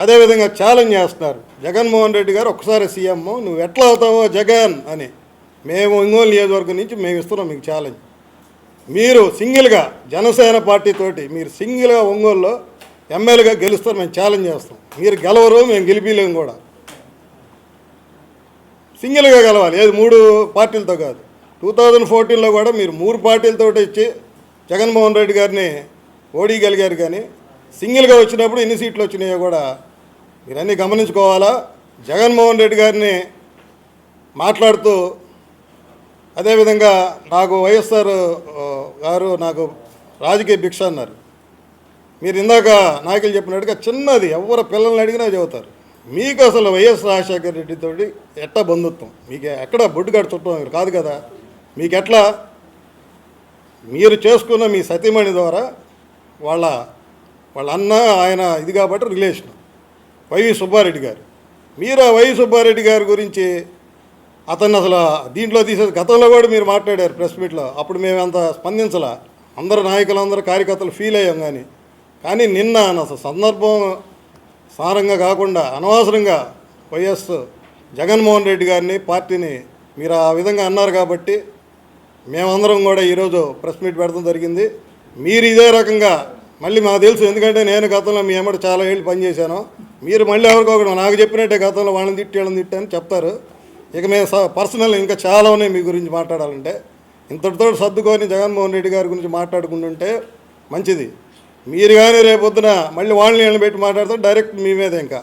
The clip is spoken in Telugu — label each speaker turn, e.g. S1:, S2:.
S1: అదేవిధంగా ఛాలెంజ్ చేస్తున్నారు. జగన్మోహన్ రెడ్డి గారు ఒక్కసారి సీఎం నువ్వు ఎట్లా అవుతావో జగన్ అని. మేము ఒంగోలు నియోజకవర్గం నుంచి మేము ఇస్తున్నాం మీకు ఛాలెంజ్ మీరు సింగిల్గా జనసేన పార్టీతోటి మీరు సింగిల్గా ఒంగోలులో ఎమ్మెల్యేగా గెలుస్తారు మేము ఛాలెంజ్ చేస్తాం. మీరు గెలవరు మేము గెలిపిలేము కూడా. సింగిల్గా గెలవాలి. ఏది? మూడు పార్టీలతో కాదు. టూ థౌజండ్ ఫోర్టీన్లో కూడా మీరు మూడు పార్టీలతో ఇచ్చి జగన్మోహన్ రెడ్డి గారిని ఓడిగలిగారు కానీ సింగిల్గా వచ్చినప్పుడు ఎన్ని సీట్లు వచ్చినాయో కూడా మీరన్నీ గమనించుకోవాలా? జగన్మోహన్ రెడ్డి గారిని మాట్లాడుతూ అదేవిధంగా నాకు వైఎస్ఆర్ గారు నాకు రాజకీయ భిక్ష అన్నారు. మీరు ఇందాక నాయకులు చెప్పినట్టుగా చిన్నది ఎవరు పిల్లల్ని అడిగినా చెబుతారు. మీకు అసలు వైఎస్ రాజశేఖర రెడ్డితో ఎట్ట బంధుత్వం? మీకు ఎక్కడ బొడ్డుగాడు చుట్టం కాదు కదా? మీకు ఎట్లా? మీరు చేసుకున్న మీ సతీమణి ద్వారా వాళ్ళ వాళ్ళ అన్న ఆయన ఇది కాబట్టి రిలేషన్ వైవి సుబ్బారెడ్డి గారు. మీరు ఆ వైవి సుబ్బారెడ్డి గారి గురించి అతన్ని అసలు దీంట్లో తీసేది గతంలో కూడా మీరు మాట్లాడారు ప్రెస్ మీట్లో. అప్పుడు మేము అంత స్పందించలా. అందరు నాయకులందరూ కార్యకర్తలు ఫీల్ అయ్యాం కానీ. కానీ నిన్న అసలు సందర్భం సారంగా కాకుండా అనవసరంగా వైఎస్ జగన్మోహన్ రెడ్డి గారిని పార్టీని మీరు ఆ విధంగా అన్నారు కాబట్టి మేమందరం కూడా ఈరోజు ప్రెస్ మీట్ పెడతాం జరిగింది. మీరు ఇదే రకంగా మళ్ళీ మాకు తెలుసు ఎందుకంటే నేను గతంలో మీ ఎమ్మడి చాలా ఏళ్ళు పనిచేశాను. మీరు మళ్ళీ ఎవరికో ఒకటి నాకు చెప్పినట్టే గతంలో వాళ్ళని తిట్టి వాళ్ళని తిట్టి అని చెప్తారు. ఇక మేము పర్సనల్ ఇంకా చాలా ఉన్నాయి మీ గురించి మాట్లాడాలంటే. ఇంతటితో సర్దుకొని జగన్మోహన్ రెడ్డి గారి గురించి మాట్లాడుకుంటుంటే మంచిది. మీరు కానీ రేపొద్దున మళ్ళీ వాళ్ళని వీళ్ళని పెట్టి మాట్లాడితే డైరెక్ట్ మీ మీద ఇంకా.